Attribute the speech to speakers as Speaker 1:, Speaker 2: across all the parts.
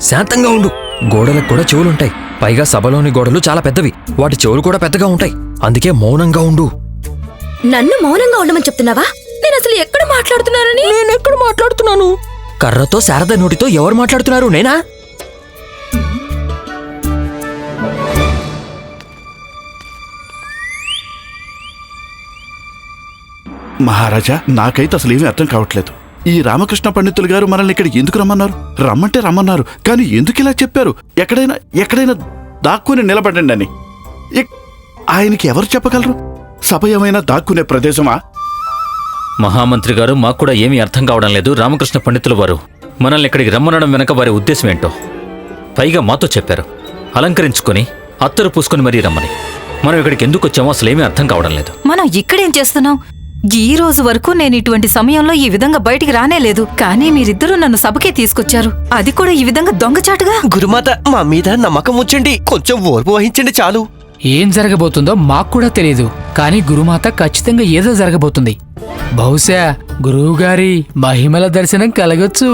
Speaker 1: శాంతంగా ఉండు. గోడలకు కూడా చెవులుంటాయి. పైగా సభలోని గోడలు చాలా పెద్దవి. వాటి చెవులు కూడా పెద్దగా ఉంటాయి. అందుకే మౌనంగా ఉండు.
Speaker 2: నన్ను మౌనంగా ఉండమని చెప్తున్నావా? నేను అసలు ఎక్కడ మాట్లాడుతున్నానని?
Speaker 1: నేనెక్కడ మాట్లాడుతున్నాను? కర్రతో శారద నోటితో ఎవరు మాట్లాడుతున్నారు? నేనా?
Speaker 3: మహారాజా నాకైతే అసలు ఏమీ అర్థం కావట్లేదు. ఈ రామకృష్ణ పండితులు గారు మనల్ని ఇక్కడికి ఎందుకు రమ్మన్నారు? రమ్మంటే రమ్మన్నారు కానీ ఎందుకు ఇలా చెప్పారు? ఎక్కడైనా ఎక్కడైనా దాక్కుని నిలబడండి అని. ఆయనకి ఎవరు చెప్పగలరు? సభ ఏమైనా దాక్కునే ప్రదేశమా?
Speaker 4: మహామంత్రి గారు మాకు కూడా ఏమీ అర్థం కావడం లేదు రామకృష్ణ పండితుల వారు. మనల్ని ఇక్కడికి రమ్మనడం వెనక వారి ఉద్దేశం ఏంటో? పైగా మాతో చెప్పారు. అలంకరించుకొని అత్తరు పూసుకొని మరీ రమ్మని. మనం ఇక్కడికి ఎందుకు వచ్చామో అసలు ఏమీ అర్థం కావడం లేదు.
Speaker 5: మనం ఇక్కడేం చేస్తున్నాం? ఈ రోజు వరకు నేను ఇటువంటి సమయంలో ఈ విధంగా బయటికి రానే లేదు. కానీ మీరిద్దరూ నన్ను సభకే తీసుకొచ్చారు. అది కూడా ఈ విధంగా దొంగచాటుగా?
Speaker 6: గురుమాత మా మీద నమ్మకం ఉంచండి. కొంచెం ఓర్పు వహించండి చాలు.
Speaker 7: ఏం జరగబోతుందో మాకు కూడా తెలియదు కానీ గురుమాత ఖచ్చితంగా ఏదో జరగబోతుంది. బహుశా గురువుగారి మహిమల దర్శనం కలగొచ్చు.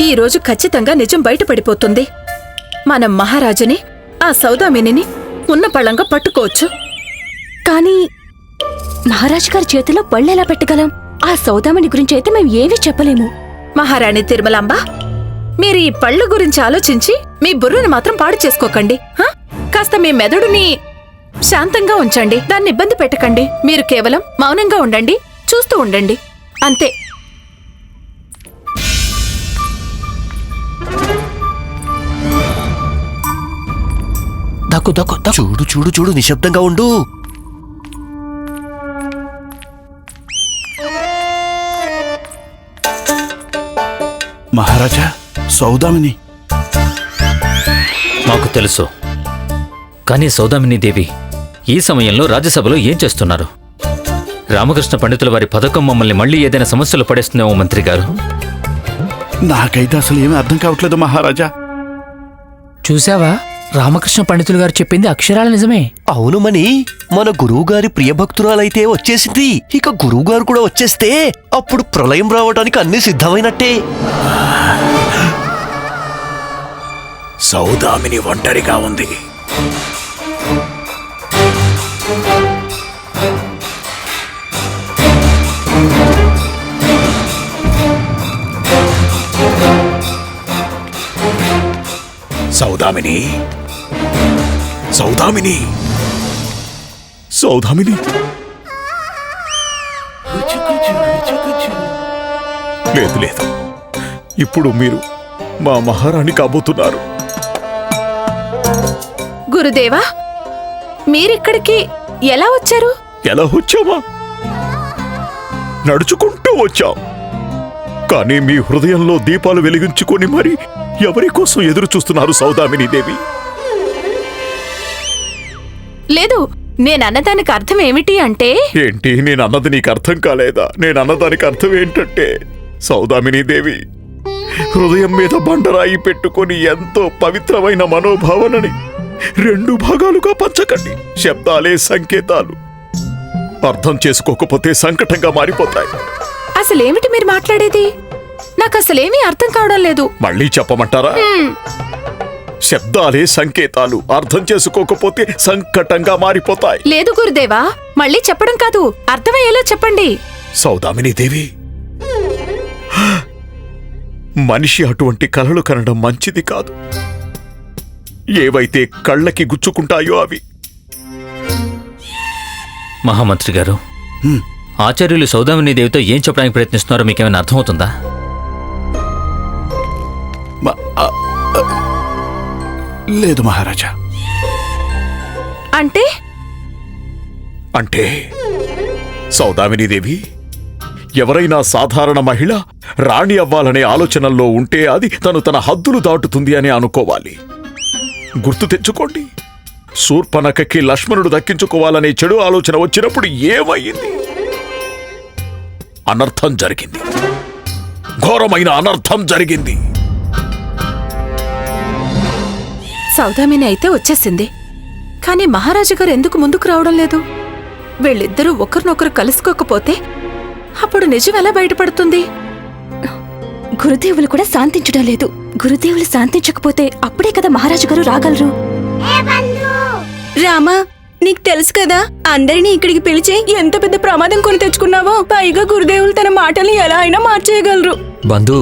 Speaker 8: ఈ రోజు ఖచ్చితంగా నిజం బయటపడిపోతుంది. మనం మహారాజుని ఆ సౌదామినిని ఉన్న పళ్ళంగా పట్టుకోవచ్చు.
Speaker 2: కానీ మహారాజు గారి చేతిలో పళ్ళెలా పెట్టగలం? ఆ సౌదామిని గురించి అయితే మేము ఏమీ చెప్పలేము.
Speaker 8: మహారాణి తిరుమలాంబ మీరు ఈ పళ్ళ గురించి ఆలోచించి మీ బుర్రను మాత్రం పాడు చేసుకోకండి హ? కాస్త మీ మెదడుని శాంతంగా ఉంచండి దాన్ని ఇబ్బంది పెట్టకండి. మీరు కేవలం మౌనంగా ఉండండి చూస్తూ ఉండండి. అంతే.
Speaker 7: దక్కు దక్కు దక్కు
Speaker 6: చూడు చూడు చూడు నిశ్శబ్దంగా ఉండు.
Speaker 3: మహారాజా సౌదామిని.
Speaker 4: మాకు తెలుసు. కానీ సౌదామిని దేవి ఈ సమయంలో రాజ్యసభలో ఏం చేస్తున్నారు? రామకృష్ణ పండితుల వారి పథకం మమ్మల్ని మళ్ళీ ఏదైనా సమస్యలు పడేస్తుందేమో మంత్రి గారు?
Speaker 3: నాకైతే అసలు ఏమీ అర్థం కావట్లేదు మహారాజా.
Speaker 7: చూసావా రామకృష్ణ పండితులు గారు చెప్పింది అక్షరాల నిజమే.
Speaker 6: అవును మని మన గురువు గారి ప్రియభక్తురాలైతే వచ్చేసింది. ఇక గురువు గారు కూడా వచ్చేస్తే అప్పుడు ప్రళయం రావడానికి అన్ని సిద్ధమైనట్టే.
Speaker 3: సౌదామిని ఒంటరిగా ఉంది. సౌదామిని సౌదామిని. సౌదామిని. లేదు లేదు. ఇప్పుడు మీరు మా మహారాణి కాబోతున్నారు.
Speaker 8: గురుదేవా మీరిక్కడికి ఎలా వచ్చారు?
Speaker 3: ఎలా వచ్చామా? నడుచుకుంటూ వచ్చాం. కానీ మీ హృదయంలో దీపాలు వెలిగించుకొని మరి ఎవరి కోసం ఎదురు చూస్తున్నారు సౌదామిని దేవి?
Speaker 8: లేదు నేనన్నదానికి అర్థం ఏమిటి అంటే?
Speaker 3: ఏంటి నేను అన్నది నీకు అర్థం కాలేదా? నేను అన్నదానికి అర్థం ఏంటంటే సౌదామిని దేవి హృదయం మీద బండరాయి పెట్టుకొని ఎంతో పవిత్రమైన మనోభావనని రెండు భాగాలుగా పంచకండి. శబ్దాలే సంకేతాలు. అర్థం చేసుకోకపోతే సంకటంగా మారిపోతాయి.
Speaker 8: అసలేమిటి మీరు మాట్లాడేది? నాకు అసలేమీ అర్థం కావడం లేదు.
Speaker 3: మళ్ళీ చెప్పమంటారా? శబ్దాలే సంకేతాలు. అర్థం చేసుకోకపోతే సంకటంగా మారిపోతాయి.
Speaker 8: లేదు గురుదేవా మళ్ళీ చెప్పడం కాదు. అర్థమయ్యేలా చెప్పండి.
Speaker 3: సౌదామిని దేవి. మనిషి అటువంటి కలలు కనడం మంచిది కాదు. ఏవైతే కళ్ళకి గుచ్చుకుంటాయో అవి.
Speaker 4: మహామంత్రి గారు ఆచార్యులు సౌదామిని దేవితో ఏం చెప్పడానికి ప్రయత్నిస్తున్నారో మీకేమైనా అర్థమవుతుందా?
Speaker 3: మ- ఆ, ఆ, లేదు మహారాజా.
Speaker 8: అంటే?
Speaker 3: అంటే సౌదామిని దేవి ఎవరైనా సాధారణ మహిళ రాణి అవ్వాలనే ఆలోచనల్లో ఉంటే అది తను తన హద్దులు దాటుతుంది అని అనుకోవాలి. గుర్తు తెచ్చుకోండి శూర్పనకకి లక్ష్మణుడు దక్కించుకోవాలనే చెడు ఆలోచన వచ్చినప్పుడు ఏమయ్యింది అనర్థం జరిగింది. ఘోరమైన అనర్థం జరిగింది.
Speaker 8: సౌదామిని అయితే వచ్చేసింది. కానీ మహారాజు గారు ఎందుకు ముందుకు రావడం లేదు? వీళ్ళిద్దరూ ఒకరినొకరు కలుసుకోకపోతే అప్పుడు నిజం ఎలా బయటపడుతుంది?
Speaker 2: గురుదేవులు కూడా శాంతించడం లేదు. గురుదేవులు శాంతించకపోతే అప్పుడే కదా మహారాజు గారు రాగలరు? రామా నీకు తెలుసు కదా అందరినీ ఇక్కడికి పిలిచి ఎంత పెద్ద ప్రమాదం కొని తెచ్చుకున్నావో పైగా గురుదేవులు తన మాటల్ని ఎలా అయినా మార్చేయగలరు.
Speaker 1: బంధు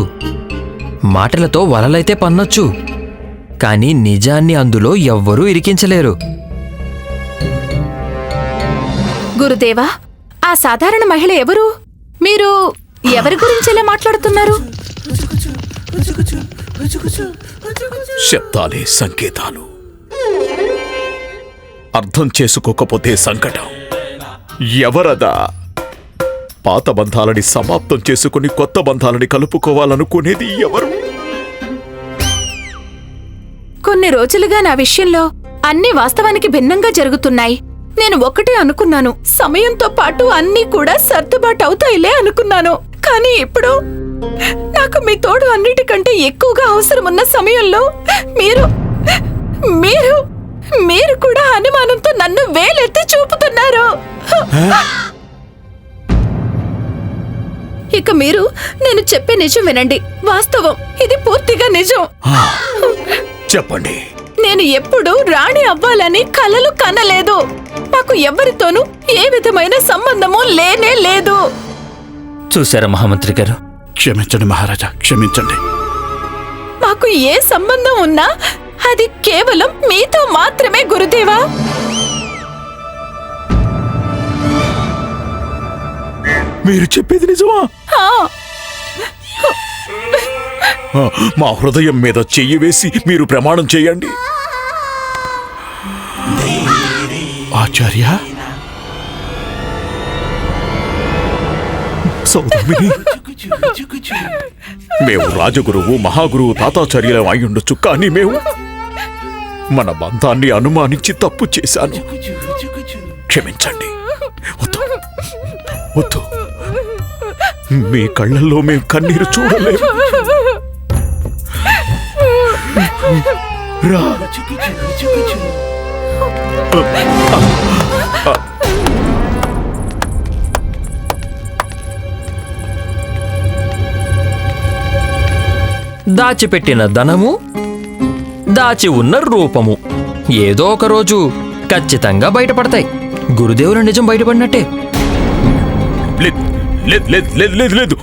Speaker 1: మాటలతో వలలైతే పన్నొచ్చు. కానీ నిజాన్ని అందులో ఎవ్వరూ ఇరికించలేరు.
Speaker 8: గురుదేవా ఆ సాధారణ మహిళ ఎవరు? మీరు ఎవరి గురించి ఇలా మాట్లాడుతున్నారు?
Speaker 3: శబ్దాలే సంకేతాలు. అర్థం చేసుకోకపోతే సంకటం. ఎవరదా? పాత బంధాలని సమాప్తం చేసుకుని కొత్త బంధాలని కలుపుకోవాలనుకునేది ఎవరు?
Speaker 8: కొన్ని రోజులుగా నా విషయంలో అన్ని వాస్తవానికి భిన్నంగా జరుగుతున్నాయి. నేను ఒకటే అనుకున్నాను. సమయంతో పాటు అన్నీ కూడా సర్దుబాటు అవుతాయిలే అనుకున్నాను. కానీ ఇప్పుడు నాకు మీ తోడు అన్నిటికంటే ఎక్కువగా అవసరమున్న సమయంలో మీరు మీరు మీరు కూడా అనుమానంతో నన్ను వేలెత్తి చూపుతున్నారు. ఇక మీరు నేను చెప్పే నిజం వినండి. వాస్తవం. ఇది పూర్తిగా నిజం.
Speaker 3: చెప్పండి.
Speaker 8: నేను ఎప్పుడూ రాణి అవ్వాలని కలలు కనలేదు. మాకు ఎవరితోనూ ఏ విధమైన సంబంధము లేనే లేదు.
Speaker 4: చూశారా మహామంత్రి గారు?
Speaker 9: క్షమించండి మహారాజా క్షమించండి.
Speaker 8: మాకు ఏ సంబంధం ఉన్నా అది కేవలం మీతో మాత్రమే గురుదేవా.
Speaker 3: మీరు చెప్పేది నిజమా? మా హృదయం మీద చెయ్యి వేసి మీరు ప్రమాణం చేయండి.
Speaker 9: ఆచార్య?
Speaker 3: సౌదామిని మేము రాజగురువు మహాగురువు తాతాచార్యులం అయి ఉండొచ్చు కానీ మేము మన బంధాన్ని అనుమానించి తప్పు చేశాను. క్షమించండి. వద్దు. వద్దు. మీ కళ్ళల్లో మేము కన్నీరు చూడలేము రా.
Speaker 1: దాచిపెట్టిన ధనము దాచి ఉన్న రూపము. ఏదో ఒక రోజు ఖచ్చితంగా బయటపడతాయి. గురుదేవుల నిజం బయటపడినట్టే.
Speaker 3: లేదు లేదు లేదు లేదు లేదు.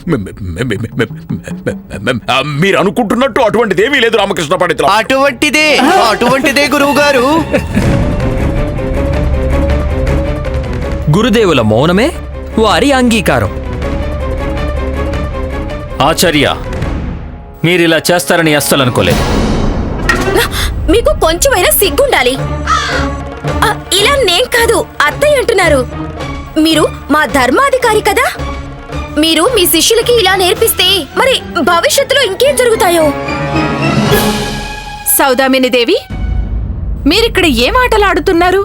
Speaker 3: మీరు అనుకుంటున్నట్టు అటువంటిది ఏమీ లేదు రామకృష్ణ పండితులు.
Speaker 6: అటువంటిదే అటువంటిదే గురువు గారు
Speaker 1: గురుదేవుల మౌనమే వారి అంగీకారం.
Speaker 4: ఆచార్య మీరిలా చేస్తారని అస్సలు అనుకోలేదు
Speaker 2: మీకు కొంచెమైనా సిగ్గుండాలి. ఇలా నేను కాదు అత్తయ్య అంటున్నారు. మీరు మా ధర్మాధికారి కదా? మీరు మీ శిష్యులకి ఇలా నేర్పిస్తే మరి భవిష్యత్తులో ఇంకేం జరుగుతాయో?
Speaker 8: సౌదామిని దేవి మీరిక్కడ ఏం ఆటలాడుతున్నారు?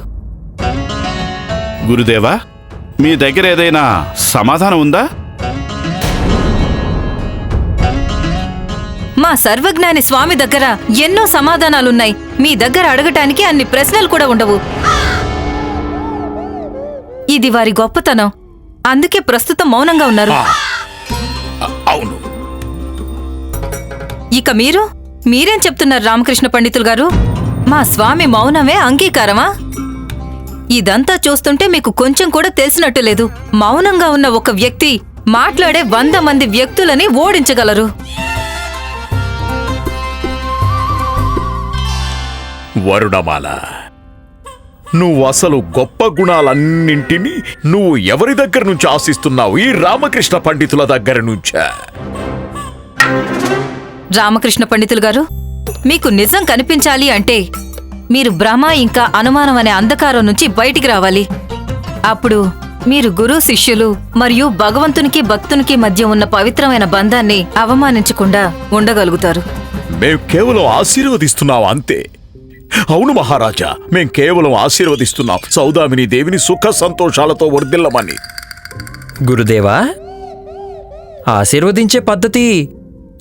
Speaker 9: గురుదేవా మీ దగ్గర ఏదైనా సమాధానం ఉందా?
Speaker 5: మా సర్వజ్ఞాని స్వామి దగ్గర ఎన్నో సమాధానాలున్నాయి. మీ దగ్గర అడగటానికి అన్ని ప్రశ్నలు కూడా ఉండవు. ఇది వారి గొప్పతనం. అందుకే ప్రస్తుతం మౌనంగా ఉన్నారు.
Speaker 3: అవును.
Speaker 5: ఇక మీరు మీరేం చెప్తున్నారు రామకృష్ణ పండితులు గారు? మా స్వామి మౌనమే అంగీకారమా? ఇదంతా చూస్తుంటే మీకు కొంచెం కూడా తెలిసినట్టు లేదు. మౌనంగా ఉన్న ఒక వ్యక్తి మాట్లాడే వంద మంది వ్యక్తులని ఓడించగలరు.
Speaker 3: వరుణమాల నువ్వు అసలు గొప్ప గుణాలన్నింటినీ నువ్వు ఎవరి దగ్గర నుంచి ఆశిస్తున్నావు? ఈ రామకృష్ణ పండితుల దగ్గర నుంచా?
Speaker 5: రామకృష్ణ పండితులు గారు మీకు నిజం కనిపించాలి అంటే మీరు భ్రమ ఇంకా అనుమానం అనే అంధకారం నుంచి బయటికి రావాలి. అప్పుడు మీరు గురు శిష్యులు మరియు భగవంతునికి భక్తునికి మధ్య ఉన్న పవిత్రమైన బంధాన్ని అవమానించకుండా ఉండగలుగుతారు.
Speaker 3: మేం కేవలం ఆశీర్వదిస్తున్నాం అంతే. అవును మహారాజా మేం కేవలం ఆశీర్వదిస్తున్నాం. సౌదామిని దేవిని సుఖ సంతోషాలతో వర్ధిల్లమని.
Speaker 1: గురుదేవా ఆశీర్వదించే పద్ధతి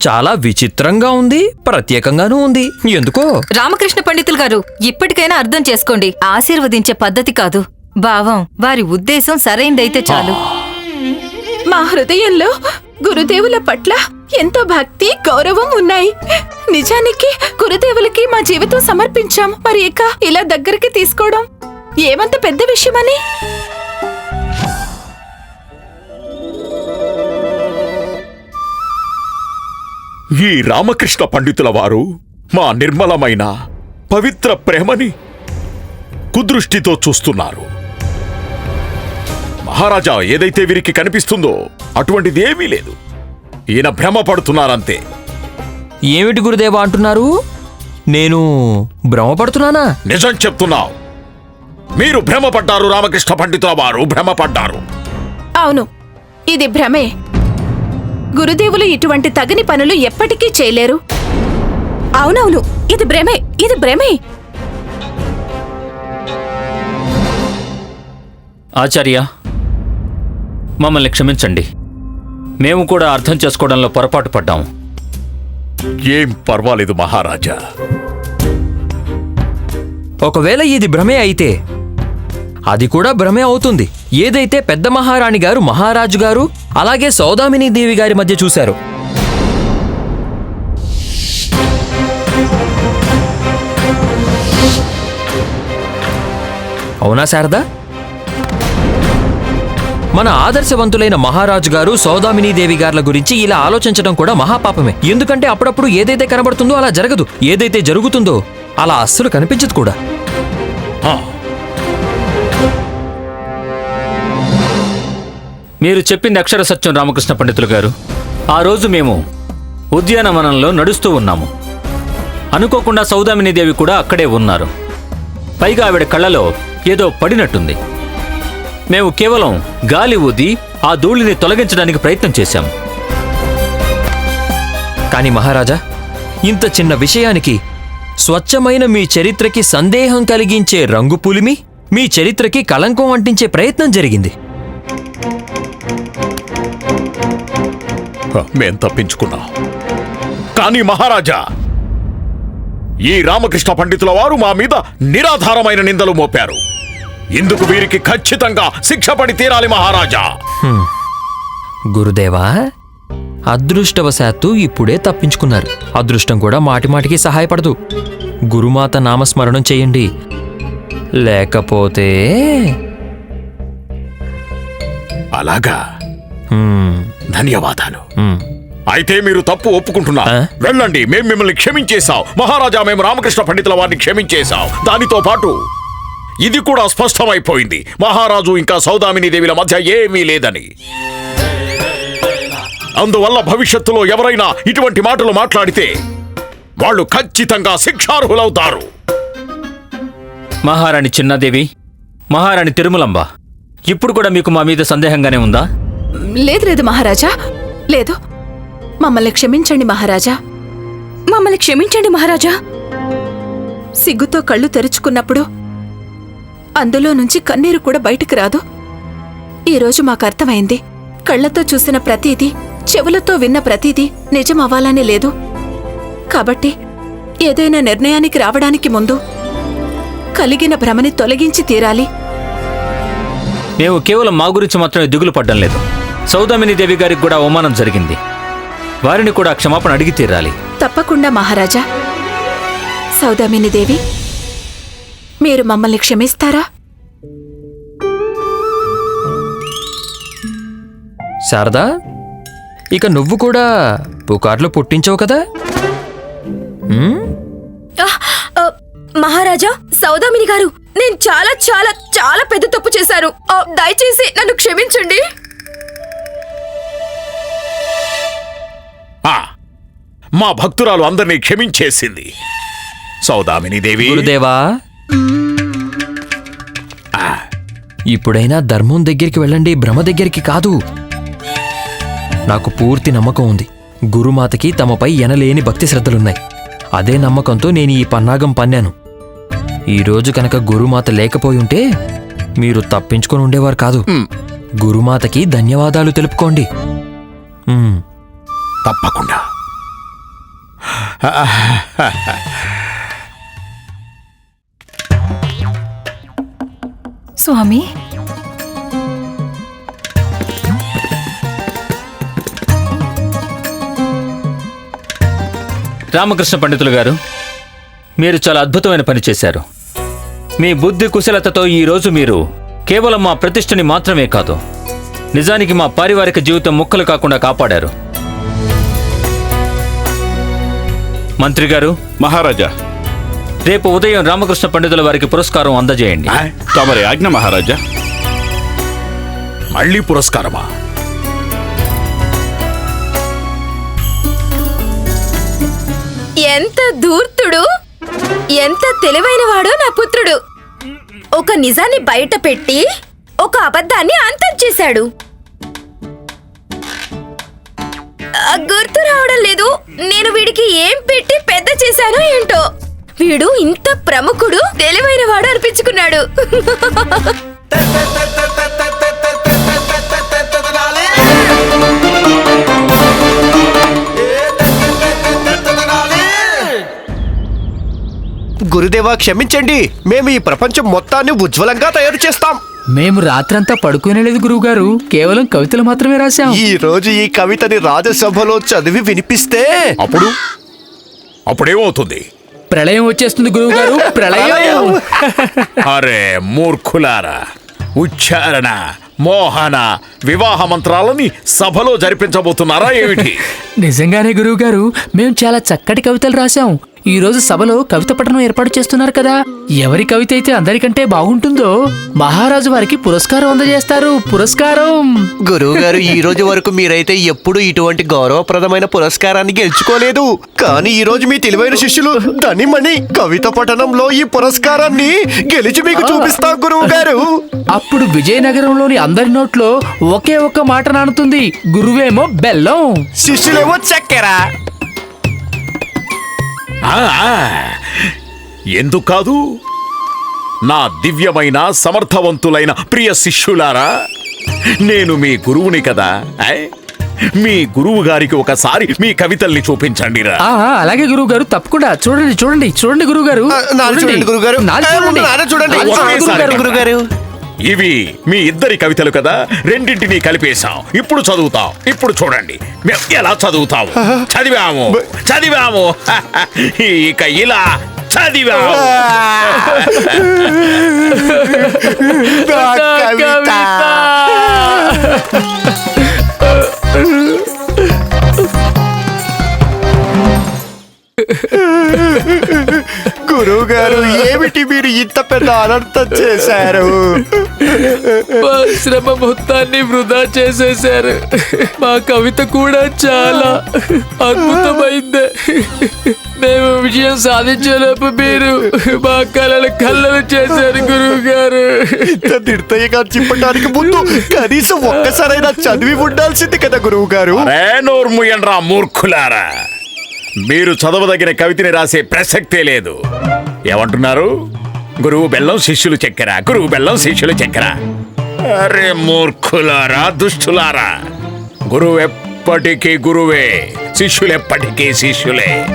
Speaker 1: చాలా విచిత్రంగా ఉంది ప్రత్యేకంగానూ ఉంది. ఎందుకో?
Speaker 5: రామకృష్ణ పండితులు గారు ఇప్పటికైనా అర్థం చేసుకోండి. ఆశీర్వదించే పద్ధతి కాదు. భావం వారి ఉద్దేశం సరైందైతే చాలు.
Speaker 8: మా హృదయంలో గురుదేవుల పట్ల ఎంతో భక్తి గౌరవం ఉన్నాయి. నిజానికి గురుదేవులకి మా జీవితం సమర్పించాం. మరి ఇక ఇలా దగ్గరికి తీసుకోవడం ఏమంత పెద్ద విషయమని?
Speaker 3: ఈ రామకృష్ణ పండితుల వారు మా నిర్మలమైన పవిత్ర ప్రేమని కుదృష్టితో చూస్తున్నారు. మహారాజా ఏదైతే వీరికి కనిపిస్తుందో అటువంటిది ఏమీ లేదు. ఈయన భ్రమ పడుతున్నారంతే.
Speaker 1: ఏమిటి గురుదేవా అంటున్నారు? నేను భ్రమపడుతున్నానా
Speaker 3: నిజం చెప్తున్నావు. మీరు భ్రమపడ్డారు రామకృష్ణ పండితుల వారు భ్రమపడ్డారు
Speaker 8: అవును ఇది భ్రమే. గురుదేవులు ఇటువంటి తగని పనులు ఎప్పటికీ చేయలేరు. అవునవును ఇది భ్రమే ఇది భ్రమే.
Speaker 4: ఆచార్య మమ్మల్ని క్షమించండి. మేము కూడా అర్థం చేసుకోవడంలో పొరపాటు పడ్డాము
Speaker 3: ఏం పర్వాలేదు మహారాజా.
Speaker 1: ఒకవేళ ఇది భ్రమే అయితే అది కూడా భ్రమే అవుతుంది. ఏదైతే పెద్ద మహారాణి గారు మహారాజు గారు అలాగే సౌదామిని దేవి గారి మధ్య చూశారు. అవునా శారదా? మన ఆదర్శవంతులైన మహారాజు గారు సౌదామిని దేవి గార్ల గురించి ఇలా ఆలోచించడం కూడా మహాపాపమే. ఎందుకంటే అప్పుడప్పుడు ఏదైతే కనబడుతుందో అలా జరగదు. ఏదైతే జరుగుతుందో అలా అస్సలు కనిపించదు కూడా.
Speaker 4: మీరు చెప్పింది అక్షర సత్యం రామకృష్ణ పండితులు గారు. ఆ రోజు మేము ఉద్యానవనంలో నడుస్తూ ఉన్నాము. అనుకోకుండా సౌదామిని దేవి కూడా అక్కడే ఉన్నారు. పైగా ఆవిడ కళ్ళలో ఏదో పడినట్టుంది. మేము కేవలం గాలి ఊది ఆ ధూళిని తొలగించడానికి ప్రయత్నం చేశాం.
Speaker 1: కానీ మహారాజా ఇంత చిన్న విషయానికి స్వచ్ఛమైన మీ చరిత్రకి సందేహం కలిగించే రంగు పులిమి మీ చరిత్రకి కళంకం అంటించే ప్రయత్నం జరిగింది.
Speaker 3: మేం తప్పించుకున్నాం. కానీ మహారాజా ఈ రామకృష్ణ పండితుల వారు మా మీద నిరాధారమైన నిందలు మోపారు. ఇందుకు వీరికి ఖచ్చితంగా శిక్ష పడి తీరాలి మహారాజా?
Speaker 1: గురుదేవా అదృష్టవశాత్తు ఇప్పుడే తప్పించుకున్నారు. అదృష్టం కూడా మాటిమాటికి సహాయపడదు. గురుమాత నామస్మరణం చేయండి. లేకపోతే
Speaker 3: అలాగా? ధన్యవాదాలు. అయితే మీరు తప్పు ఒప్పుకుంటున్నారు.
Speaker 1: ఆ?
Speaker 3: వెళ్ళండి మేము మిమ్మల్ని క్షమించేశాం. మహారాజా మేము రామకృష్ణ పండితుల వారిని క్షమించేశాం. దానితో పాటు ఇది కూడా స్పష్టమైపోయింది. మహారాజు ఇంకా సౌదామిని దేవిల మధ్య ఏమీ లేదని. అందువల్ల భవిష్యత్తులో ఎవరైనా ఇటువంటి మాటలు మాట్లాడితే వాళ్ళు ఖచ్చితంగా శిక్షార్హులవుతారు.
Speaker 4: మహారాణి చిన్నాదేవి మహారాణి తిరుమలంబ ఇప్పుడు కూడా మీకు మా మీద సందేహంగానే ఉందా?
Speaker 8: లేదు లేదు మహారాజా లేదు. మమ్మల్ని క్షమించండి మహారాజా.
Speaker 2: మమ్మల్ని క్షమించండి మహారాజా.
Speaker 8: సిగ్గుతో కళ్ళు తెరుచుకున్నప్పుడు అందులో నుంచి కన్నీరు కూడా బయటికి రాదు. ఈరోజు మాకు అర్థమైంది. కళ్ళతో చూసిన ప్రతీదీ చెవులతో విన్న ప్రతీదీ నిజం అవ్వాలని లేదు. కాబట్టి ఏదైనా నిర్ణయానికి రావడానికి ముందు కలిగిన భ్రమని తొలగించి తీరాలి.
Speaker 4: మేము కేవలం మా గురించి మాత్రమే దిగులు పడ్డం లేదు. సౌదామిని దేవి గారికి కూడా అవమానం జరిగింది. వారిని కూడా క్షమాపణ అడిగి తీరాలి.
Speaker 8: తప్పకుండా మహారాజా. సౌదామిని దేవి మీరు మమ్మల్ని క్షమిస్తారా?
Speaker 1: శారదా ఇక నువ్వు కూడా పుకార్లు పుట్టించవు కదా?
Speaker 2: మహారాజా సౌదామిని గారు నేను చాలా చాలా చాలా పెద్ద తప్పు చేశాను. ఆ, దయచేసి నన్ను క్షమించండి.
Speaker 3: ఆ, మా భక్తురాలు అందరినీ క్షమించేసింది. సౌదామిని దేవి.
Speaker 1: గురుదేవా ఇప్పుడైనా ధర్మం దగ్గరికి వెళ్ళండి భ్రమ దగ్గరికి కాదు. నాకు పూర్తి నమ్మకం ఉంది. గురుమాతకి తమపై ఎనలేని భక్తి శ్రద్ధలున్నాయి. అదే నమ్మకంతో నేను ఈ పన్నాగం పన్నాను. ఈరోజు కనుక గురుమాత లేకపోయి ఉంటే మీరు తప్పించుకొని ఉండేవారు కాదు. గురుమాతకి ధన్యవాదాలు తెలుపుకోండి.
Speaker 3: తప్పకుండా.
Speaker 5: స్వామి.
Speaker 4: రామకృష్ణ పండితులు గారు మీరు చాలా అద్భుతమైన పని చేశారు. మీ బుద్ధి కుశలతతో ఈరోజు మీరు కేవలం మా ప్రతిష్టని మాత్రమే కాదు నిజానికి మా పారివారిక జీవితం ముక్కలు కాకుండా కాపాడారు. మంత్రి గారు
Speaker 9: మహారాజా
Speaker 4: రేపు ఉదయం రామకృష్ణ పండితుల వారికి పురస్కారం అందజేయండి?
Speaker 9: తమరి ఆజ్ఞ మహారాజా?
Speaker 3: మళ్ళీ పురస్కారమా?
Speaker 2: ఎంత ధూర్తుడు ఎంత తెలివైనవాడో నా పుత్రుడు. ఒక నిజాన్ని బయట పెట్టి ఒక అబద్ధాన్ని అంతం చేశాడు. గుర్తు రావడం లేదు. నేను వీడికి ఏం పెట్టి పెద్ద చేశానో ఏంటో. వీడు ఇంత ప్రముఖుడు తెలివైనవాడు అనిపించుకున్నాడు.
Speaker 6: గురుదేవా క్షమించండి. మేము ఈ ప్రపంచం మొత్తాన్ని ఉజ్వలంగా తయారు చేస్తాం.
Speaker 7: మేము రాత్రంతా పడుకోనేలేదు గురువుగారు. కేవలం కవితలు మాత్రమే రాశాం.
Speaker 6: ఈ రోజు ఈ కవితని రాజసభలో చదివి వినిపిస్తే
Speaker 3: అప్పుడు? అప్పుడేమవుతుంది?
Speaker 7: ప్రళయం వచ్చేస్తుంది గురువుగారు. ప్రళయం.
Speaker 3: అరే మూర్ఖులారా ఉచ్చారణ మోహన వివాహ మంత్రాలని సభలో జరిపించబోతున్నారా ఏమిటి?
Speaker 7: నిజంగానే గురువుగారు మేము చాలా చక్కటి కవితలు రాశాం. ఈ రోజు సభలో కవిత పఠనం ఏర్పాటు చేస్తున్నారు కదా. ఎవరి కవిత అయితే అందరికంటే బాగుంటుందో మహారాజు వారికి పురస్కారం అందజేస్తారు. పురస్కారం!
Speaker 6: గురువు గారు ఈ రోజు వరకు మీరైతే ఎప్పుడు ఇటువంటి గౌరవప్రదమైన పురస్కారాన్ని గెలుచుకోలేదు. కానీ ఈ రోజు మీ తెలివైన శిష్యులు ధనిమణి కవిత పఠనంలో ఈ పురస్కారాన్ని గెలిచి మీకు చూపిస్తాం గురువు గారు
Speaker 7: అప్పుడు విజయనగరంలోని అందరి నోట్లో ఒకే ఒక్క మాట నానుతుంది. గురువేమో బెల్లం.
Speaker 6: శిష్యులేమో చక్కెర.
Speaker 3: ఎందుకు కాదు నా దివ్యమైన సమర్థవంతులైన ప్రియ శిష్యులారా నేను మీ గురువుని కదా? మీ గురువు గారికి ఒకసారి మీ కవితల్ని చూపించండిరా
Speaker 7: ఆ ఆ, అలాగే గురువు గారు తప్పకుండా. చూడండి చూడండి చూడండి గురువు గారు
Speaker 6: చూడండి గురువు గారు చూడండి.
Speaker 3: ఒకేసారి
Speaker 6: గురువు గారు
Speaker 3: ఇవి మీ ఇద్దరి కవితలు కదా? రెండింటినీ కలిపేశాం. ఇప్పుడు చదువుతాం. ఇప్పుడు చూడండి. మేము ఎలా చదువుతాము? చదివాము. చదివాము. ఇక ఇలా చదివాము.
Speaker 6: గురువు గారు ఏమిటి మీరు ఇంత పెద్ద అనంతం చేశారు?
Speaker 7: మా శ్రమ మొత్తాన్ని వృధా చేసేశారు. మా కవిత కూడా చాలా అద్భుతమైంది. మేము విజయం సాధించేలోపు మీరు మా కళలు కళ్ళలు చేశారు గురువు గారు
Speaker 6: ఇంత నిర్దయగా చెప్పడానికి ముందు కనీసం ఒక్కసారైనా చదివి ఉండాల్సింది కదా గురువు గారు
Speaker 3: నోర్ముయండ్రా మూర్ఖులారా. మీరు చదవదగిన కవితని రాసే ప్రసక్తే లేదు. ఏమంటున్నారు? గురువు బెల్లం శిష్యులు చక్కెర. గురువు బెల్లం శిష్యులు చక్కెర. అరే మూర్ఖులారా దుష్టులారా. గురువు ఎప్పటికీ గురువే శిష్యులు ఎప్పటికీ శిష్యులే.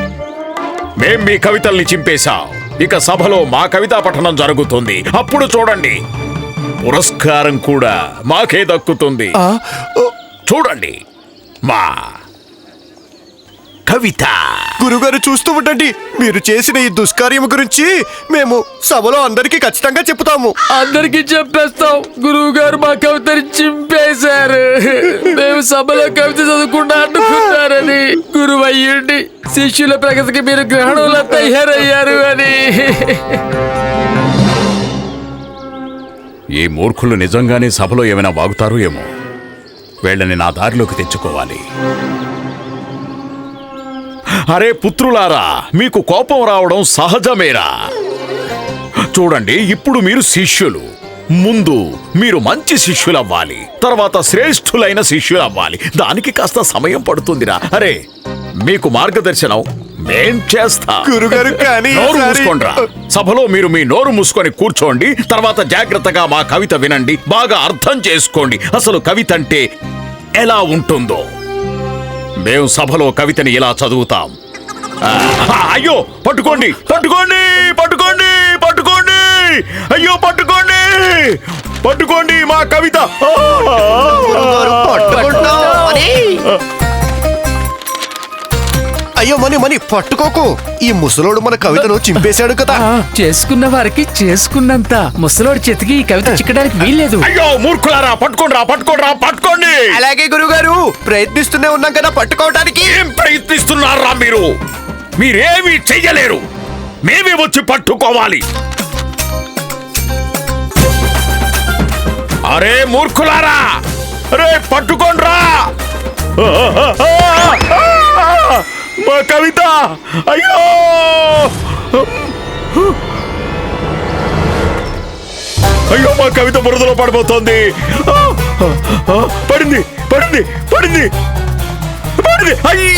Speaker 3: మేం మీ కవితల్ని చింపేశాం. ఇక సభలో మా కవితా పఠనం జరుగుతుంది. అప్పుడు చూడండి. పురస్కారం కూడా మాకే దక్కుతుంది. చూడండి. మా కవిత.
Speaker 6: గురుగారు చూస్తూ ఉండండి. మీరు చేసిన ఈ దుష్కార్యం గురించి మేము సభలో అందరికీ ఖచ్చితంగా చెప్తాము
Speaker 7: అందరికీ చెప్పేస్తాం. గురువు గారు మా కవితని చింపేశారు. మేము సభలో కవిత చదువుకుండా అడ్డుకున్నారని. గురువు అయ్యండి శిష్యుల ప్రగతికి మీరు గ్రహణంలో తయారయ్యారు అని.
Speaker 3: ఈ మూర్ఖులు నిజంగానే సభలో ఏమైనా వాగుతారో ఏమో. వీళ్ళని నా దారిలోకి తెచ్చుకోవాలి. అరే పుత్రులారా మీకు కోపం రావడం సహజమేరా. చూడండి ఇప్పుడు మీరు శిష్యులు. ముందు మీరు మంచి శిష్యులు అవ్వాలి తర్వాత శ్రేష్ఠులైన శిష్యులు అవ్వాలి దానికి కాస్త సమయం పడుతుందిరా. అరే మీకు మార్గదర్శనం మేం చేస్తా.
Speaker 6: గురుగారు కానీ
Speaker 3: నోరు మూసుకోండ్రా. సభలో మీరు మీ నోరు మూసుకొని కూర్చోండి. తర్వాత జాగ్రత్తగా మా కవిత వినండి. బాగా అర్థం చేసుకోండి. అసలు కవిత అంటే ఎలా ఉంటుందో. మేము సభలో కవితని ఇలా చదువుతాం. అయ్యో పట్టుకోండి పట్టుకోండి పట్టుకోండి పట్టుకోండి. అయ్యో పట్టుకోండి పట్టుకోండి మా కవిత.
Speaker 6: అయ్యో మని మని పట్టుకోకు. ఈ ముసలోడు మన కవితను చింపేశాడు కదా.
Speaker 7: చేసుకున్న వారికి చేసుకున్నంత. ముసలోడి చేతికి ఈ కవిత చిక్కడానికి వీల్లేదు.
Speaker 3: అయ్యో మూర్ఖులారా పట్టుకోండిరా పట్టుకోండిరా పట్టుకోండి.
Speaker 6: అలాగే గురుగారు ప్రయత్నిస్తూనే ఉన్నాం కదా పట్టుకోవడానికి
Speaker 3: ఏం ప్రయత్నిస్తున్నారా మీరు? మీరేమీ చెయ్యలేరు. మేమే వచ్చి పట్టుకోవాలి. అరే మూర్ఖులారా అరే పట్టుకోండ్రా. మా కవిత! అయ్యో! అయ్యో మా కవిత బురదలో పడిపోతుంది. పడింది పడింది పడింది పడింది. అయ్యి!